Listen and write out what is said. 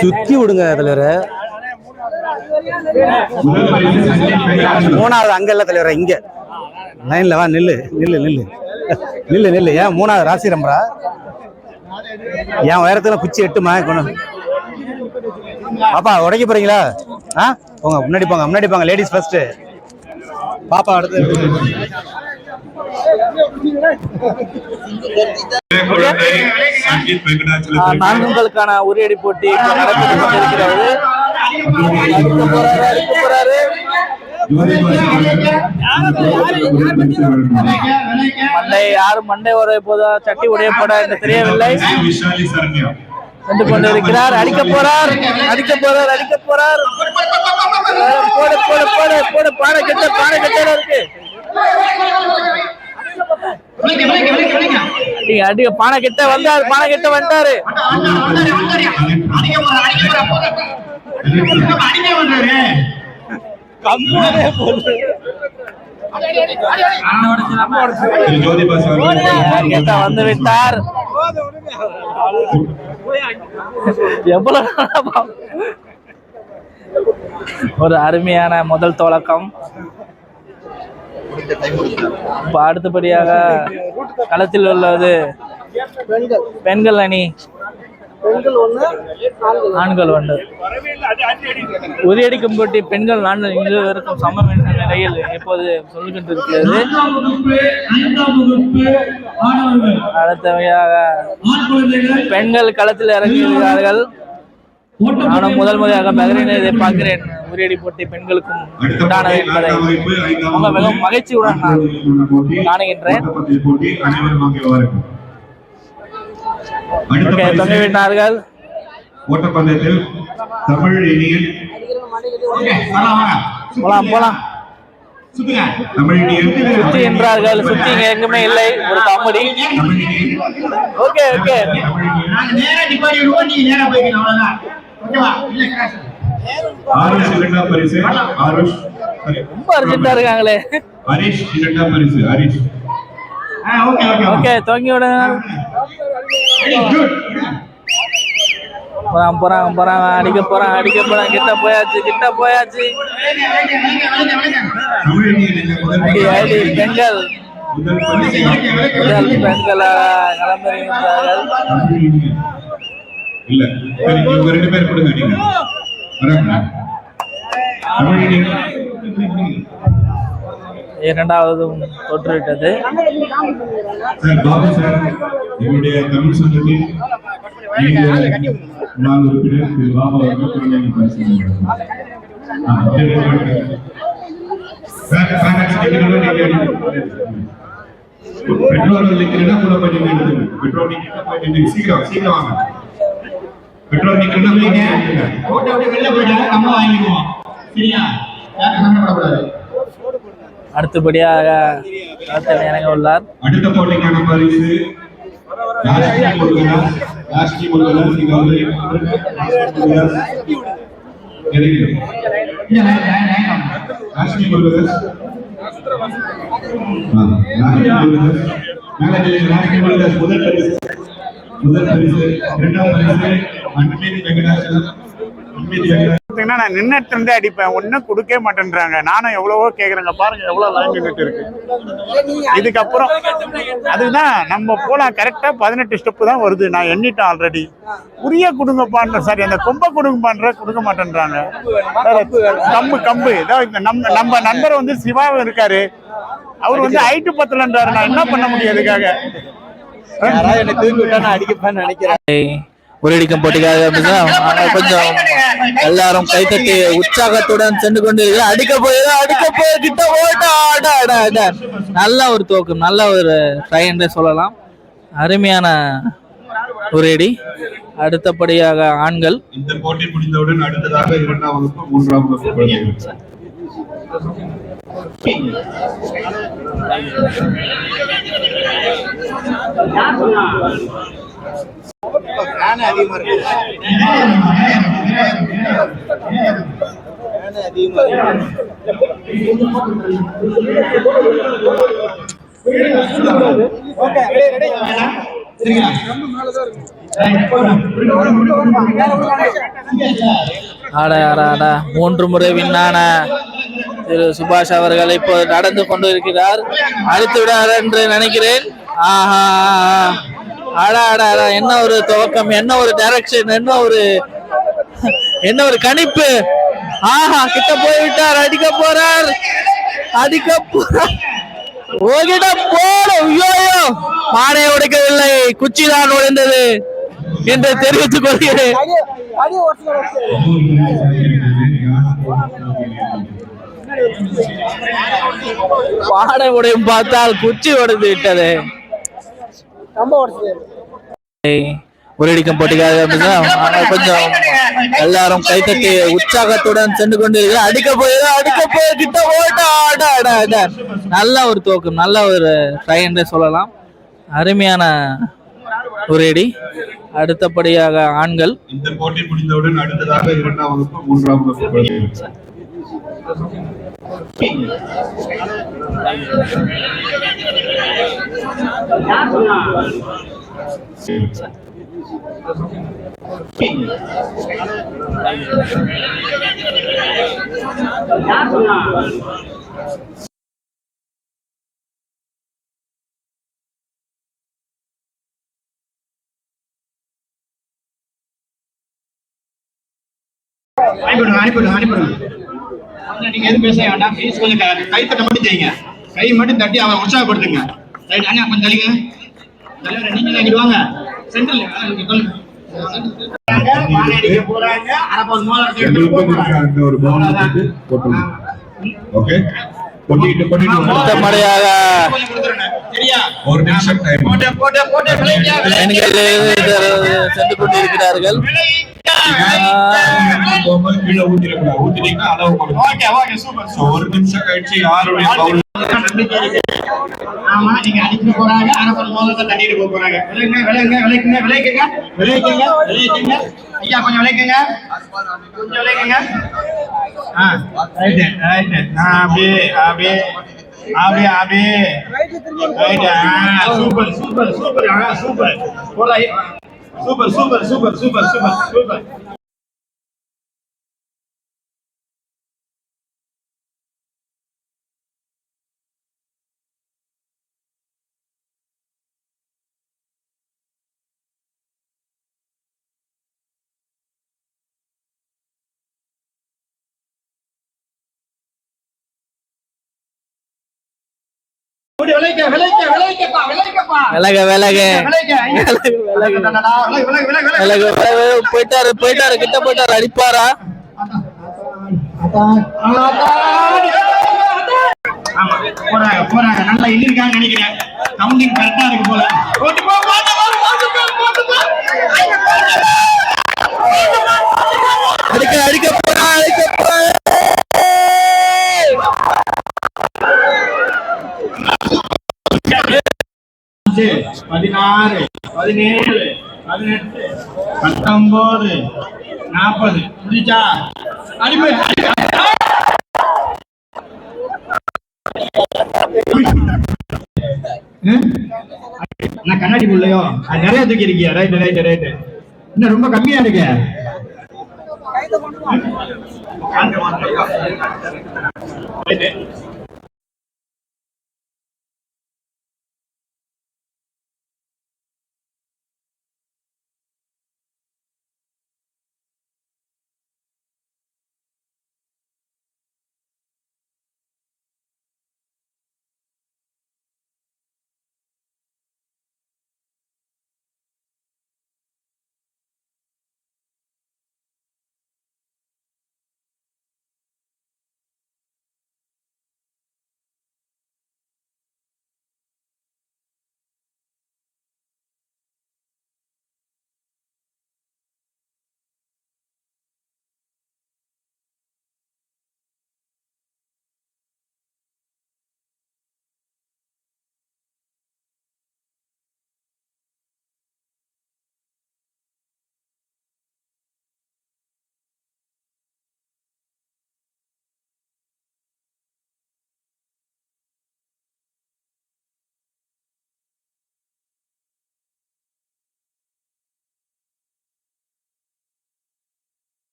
சுத்தி விடுங்க தலைவர். மூணாவது அங்க இல்ல தலைவர் இங்க. லைன்ல வா நில்லு நில்லு நில்லு. நில்லு நில்லு. ஏன் மூணாவது ராசி ரம்பரா என் உயரத்துல குச்சி எட்டுமா கொண்டு பாப்பா உடைக்க போறீங்களா? ஆ? போங்க முன்னாடி போங்க முன்னாடி போங்க லேடிஸ் ஃபர்ஸ்ட் பாப்பா அடுத்து. நான்குகளுக்கான உரியடி போட்டி நடந்து கொண்டிருக்கிறது. மண்டை யாரும் மண்டை உடைய போதா சட்டி உடைய போதா என்று தெரியவில்லை. சென்று கொண்டிருக்கிறார். அடிக்க போறார். அடிக்க போறார். அடிக்க போறார். போடு போடு போடு போடு. பானை கட்ட பானை கட்ட இருக்கு? அடிங்க அடிங்க பானை கிட்ட வந்தாரு பானை கிட்ட வந்தாரு. திரு ஜோதி வந்து விட்டார்? எவ்வளவு ஒரு அருமையான முதல் தொடக்கம். இப்ப அடுத்தபடியாக களத்தில் உள்ளது பெண்கள். அணி. ஆண்கள் ஒன்று. உரியடிக்கும் போட்டி பெண்கள் ஆண்கள் இருவருக்கும் சமம் என்ற நிலையில் இப்போது ஆண் குழந்தைகள் பெண்கள் களத்தில் இறங்கியிருக்கிறார்கள். நானும் முதல் முறையாக பகரீனை இதை பார்க்கிறேன். உரியடி போட்டி பெண்களுக்கும் உண்டானது என்பதை ரொம்ப மிகவும் மகிழ்ச்சியுடன் நான் காணுகின்றேன். தொங்கிவிட்டார்கள் ஓட்டப்பந்தயத்தில் தமிழ் இனியன் போலாம் போலாம் சுத்தி என்றார்கள் சுத்தி இங்க எங்குமே இல்லை ஒரு காமெடி ஓகே ஓகே ஆருஷ் இரண்டாம் பரிசு. ஆருஷ். ரொம்ப அர்ஜென்டா இருக்காங்களே. ஹரிஷ் இரண்டாம் பரிசு. ஹரிஷ். ஆ ஓகே ஓகே ஓகே. தொங்கி விடுங்க போறான் போறான் அடிக்க போறான் அடிக்க போறான் கிட்ட போயாச்சு கிட்ட போயாச்சு. அடி அடி பெண்கள். முதல் இல்ல இவங்க ரெண்டு பேர் கொடுங்க நீங்க. இரண்டாவதும் தொற்றுவிட்டது. எங்களுடைய தமிழ் சங்கத்தில் நாலு உறுப்பினர் திரு பாபா நில்லுங்க. சீக்கிரம் சீக்கிரம் வாங்க. பெற்றோர் நிக்கிறீங்கன்னா போய் நீங்க எடுத்துங்க. ஓட்ட விட்டு வெளில போயிட்டாங்க நம்ம வாங்கிக்குவோம். சரியா? யாரும் சண்டை அடுத்தபடியாக இறங்க உள்ளார். அடுத்த போட்டிக்கான பரிசு முதல் பரிசு. முதல் பரிசு. பார்த்தீங்கன்னா நான் நின்னுட்டு இருந்தே அடிப்பேன். ஒன்றும் கொடுக்கவே மாட்டேன்றாங்க. நானும் எவ்வளவோ கேட்குறேங்க பாருங்க எவ்வளோ லைன் நின்றுட்டு இருக்கு. இதுக்கப்புறம் அதுதான் நம்ம போலாம் கரெக்டாக பதினெட்டு ஸ்டெப்பு தான் வருது. நான் எண்ணிட்டேன் ஆல்ரெடி உரிய கொடுங்கப்பான்ற சாரி அந்த கொம்பை கொடுங்கப்பான்ற கொடுக்க மாட்டேன்றாங்க. கம்பு கம்பு இதான் இந்த நம்ம நம்ம நண்பர் வந்து சிவாவும் இருக்காரு. அவர் வந்து ஹைட்டு பத்தலன்றாரு. நான் என்ன பண்ண முடியும் அதுக்காக விட்டா நான் அடிக்கப்பேன்னு நினைக்கிறேன். உரியடிக்கும் போட்டிக்காக ஆனால் கொஞ்சம் எல்லாரும் கைத்தட்டி உற்சாகத்துடன் சென்று கொண்டிருக்கிறார் அடிக்க போயிடும் அடிக்க போய் கிட்ட போயிட்டா அட, அட, அட. நல்ல ஒரு தோக்கம் நல்ல ஒரு ட்ரை என்றே சொல்லலாம். அருமையான உரியடி அடுத்தபடியாக ஆண்கள். இந்த போட்டி முடிந்தவுடன் அடுத்ததாக இரண்டாம் வகுப்பு மூன்றாம் வகுப்பு குழந்தைகள் அதிகமா இருக்கு மூன்று முறை விண்ணான திரு சுபாஷ் அவர்கள் இப்போ நடந்து கொண்டு இருக்கிறார். அழித்து விடார் என்று நினைக்கிறேன். ஆஹா. அடா அடா அடா என்ன ஒரு துவக்கம் என்ன ஒரு டைரக்ஷன் என்ன ஒரு என்ன ஒரு கணிப்பு? ஆஹா கிட்ட போய் விட்டார் அடிக்க போறார் அடிக்க போறார். ஓகிட போட ஐயோ மானை உடைக்கவில்லை குச்சிதான் உடைந்தது என்று தெரிவித்துக் கொள்கிறேன். பானை உடையும் பார்த்தால் குச்சி உடைந்து விட்டது. ஒரு அடிக்கும் போட்டிக்காக கொஞ்சம் எல்லாரும் கைத்தட்டி உற்சாகத்துடன் சென்று கொண்டிருக்கிறார். அடிக்க போய் அடிக்க போய் கிட்ட ஆட நல்ல ஒரு தோக்கம் நல்ல ஒரு ட்ரை என்றே சொல்லலாம். அருமையான ஒரு அடி அடுத்தபடியாக ஆண்கள். இந்த போட்டி முடிந்தவுடன் அடுத்ததாக இரண்டாம் வகுப்பு மூன்றாம் வகுப்பு. குழந்தைகள். அனுப்பிவிடுங்க அனுப்பிவிடுங்க அனுப்பிவிடுங்க நீங்க எதுவும் பேச வேண்டாம். ப்ளீஸ் கொஞ்சம் க- கைத்தட்ட மட்டும் செய்யுங்க. கை மட்டும் தட்டி அவரை உற்சாகப்படுத்துங்க. ரைட் அண்ணா கொஞ்சம் தள்ளிங்க தலைவரே நீங்க இங்கிட்டு வாங்க. சென்ட்ரல் இங்க போறாங்க ஒரு பவுன் போட்டு ஓகே கொட்டிட்டு கொட்டிட்டு. சரியா? ஒரு நிமிஷம் டைம் சென்று கொண்டிருக்கிறார்கள். ஒரு நிமிஷம் கழிச்சு யாருடைய பவுல்? ஆமா நீங்க அடிக்க போறாங்க மோதிரத்தை தட்டிட்டு போக போறாங்க. விளையுங்க விளையுங்க விளைக்குங்க விளைக்குங்க விளைக்குங்க விளைக்குங்க ஐயா கொஞ்சம் விளைக்குங்க கொஞ்சம் விளைக்குங்க ஆ ரைட்டு ரைட்டு ஆ அப்படியே அப்படியே அப்படியே அப்படியே. ரைட்டு சூப்பர் சூப்பர் சூப்பர் ஆ சூப்பர் போடா super super super super super super விலக விலக. விளைக்கு, விளைக்கு. விலக விலக. போயிட்டாரு போயிட்டாரு கிட்ட போயிட்டாரு. அடிப்பாரா? போறாங்க போறாங்க. நல்லா இருக்கான்னு நினைக்கிறேன். கவுண்டிங் கரெக்டா இருக்கு போல போட்டு போ போட்டு போ போட்டு போ போட்டு போ அடிக்க அடிக்க போறா அடிக்க போறா அஞ்சு, பதினாறு பதினேழு பதினெட்டு பத்தொன்பது நாற்பது முடிச்சா அடிமை நான் கண்ணாடி உள்ளையோ அது நிறைய தூக்கி இருக்கியா ரைட்டு ரைட்டு ரைட்டு இன்னும் ரொம்ப கம்மியா இருக்கு ரைட்டு